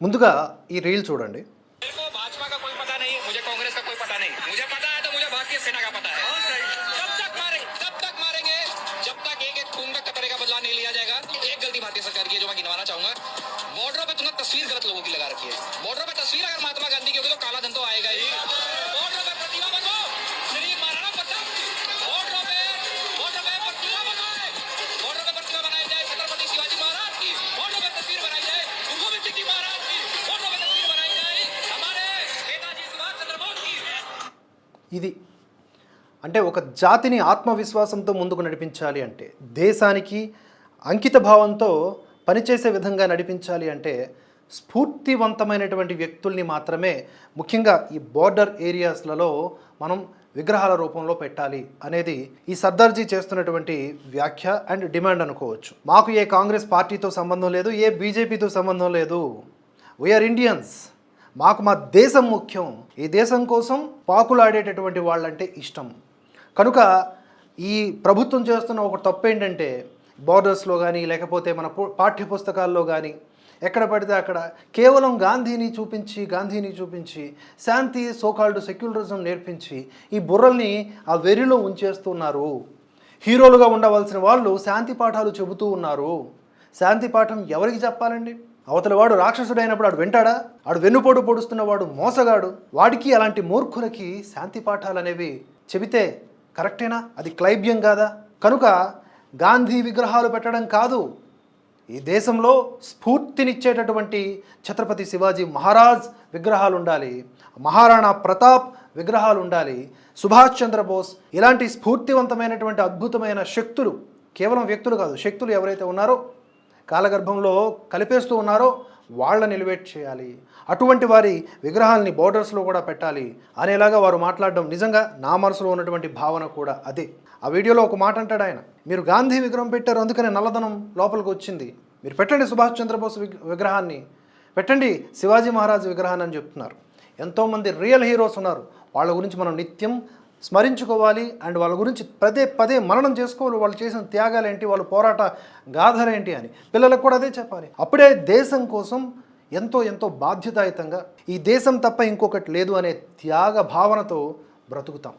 ముందుగా ఈ రీల్ చూడండి मेरे को भाजपा का कोई पता नहीं मुझे कांग्रेस का कोई पता नहीं मुझे पता है तो मुझे भारतीय सेना का पता है जब तक मारेंगे तब तक मारेंगे जब तक एक एक खून का कतरे का बदला नहीं लिया जाएगा एक गलती भारतीय सरकार की है जो मैं गिनवाना चाहूंगा बॉर्डर पे तुमने तस्वीर गलत लोगों की लगा रखी है बॉर्डर पे तस्वीर अगर महात्मा गांधी की होगी तो ఇది. అంటే ఒక జాతిని ఆత్మవిశ్వాసంతో ముందుకు నడిపించాలి అంటే దేశానికి అంకిత భావంతో పనిచేసే విధంగా నడిపించాలి అంటే స్ఫూర్తివంతమైనటువంటి వ్యక్తుల్ని మాత్రమే ముఖ్యంగా ఈ బోర్డర్ ఏరియాస్లలో మనం విగ్రహాల రూపంలో పెట్టాలి అనేది ఈ సర్దార్జీ చేస్తున్నటువంటి వ్యాఖ్య అండ్ డిమాండ్ అనుకోవచ్చు. మాకు ఏ కాంగ్రెస్ పార్టీతో సంబంధం లేదు ఏ బీజేపీతో సంబంధం లేదు. వీఆర్ ఇండియన్స్ మాకు మా దేశం ముఖ్యం. ఈ దేశం కోసం పాకులాడేటటువంటి వాళ్ళంటే ఇష్టం. కనుక ఈ ప్రభుత్వం చేస్తున్న ఒక తప్పు ఏంటంటే బోర్డర్స్లో కానీ లేకపోతే మన పాఠ్య పుస్తకాల్లో కానీ ఎక్కడ పడితే అక్కడ కేవలం గాంధీని చూపించి గాంధీని చూపించి శాంతి సోకాల్డ్ సెక్యులరిజం నేర్పించి ఈ బుర్రల్ని ఆ వెర్రిలో ఉంచేస్తున్నారు. హీరోలుగా ఉండవలసిన వాళ్ళు శాంతి పాఠాలు చెబుతూ ఉన్నారు. శాంతి పాఠం ఎవరికి చెప్పాలండి? అవతల వాడు రాక్షసుడైనప్పుడు ఆడు వింటాడా? ఆడు వెన్నుపోటు పొడుస్తున్నవాడు మోసగాడు. వాడికి అలాంటి మూర్ఖులకి శాంతి పాఠాలు అనేవి చెబితే కరెక్టేనా? అది క్లైబ్యం కాదా? కనుక గాంధీ విగ్రహాలు పెట్టడం కాదు. ఈ దేశంలో స్ఫూర్తినిచ్చేటటువంటి ఛత్రపతి శివాజీ మహారాజ్ విగ్రహాలు ఉండాలి. మహారాణా ప్రతాప్ విగ్రహాలు ఉండాలి. సుభాష్ చంద్రబోస్ ఇలాంటి స్ఫూర్తివంతమైనటువంటి అద్భుతమైన శక్తులు కేవలం వ్యక్తులు కాదు శక్తులు ఎవరైతే ఉన్నారో కాలగర్భంలో కలిపేస్తూ ఉన్నారో వాళ్ళ నిలువేట్ చేయాలి. అటువంటి వారి విగ్రహాల్ని బోర్డర్స్లో కూడా పెట్టాలి. అనేలాగా వారు మాట్లాడడం నిజంగా నా మనసులో ఉన్నటువంటి భావన కూడా అదే. ఆ వీడియోలో ఒక మాట అంటాడు ఆయన. మీరు గాంధీ విగ్రహం పెట్టారు అందుకనే నల్లధనం లోపలికి వచ్చింది. మీరు పెట్టండి సుభాష్ చంద్రబోస్ విగ్రహాన్ని. పెట్టండి శివాజీ మహారాజ్ విగ్రహాన్ని అని చెప్తున్నారు. ఎంతోమంది రియల్ హీరోస్ ఉన్నారు. వాళ్ళ గురించి మనం నిత్యం స్మరించుకోవాలి. అండ్ వాళ్ళ గురించి పదే పదే మననం చేసుకోవాలి. వాళ్ళు చేసిన త్యాగాలేంటి? వాళ్ళ పోరాట గాథలేంటి అని. పిల్లలకు కూడా అదే చెప్పాలి. అప్పుడే దేశం కోసం ఎంతో ఎంతో బాధ్యతాయుతంగా ఈ దేశం తప్ప ఇంకొకటి లేదు అనే త్యాగ భావనతో బ్రతుకుతాం.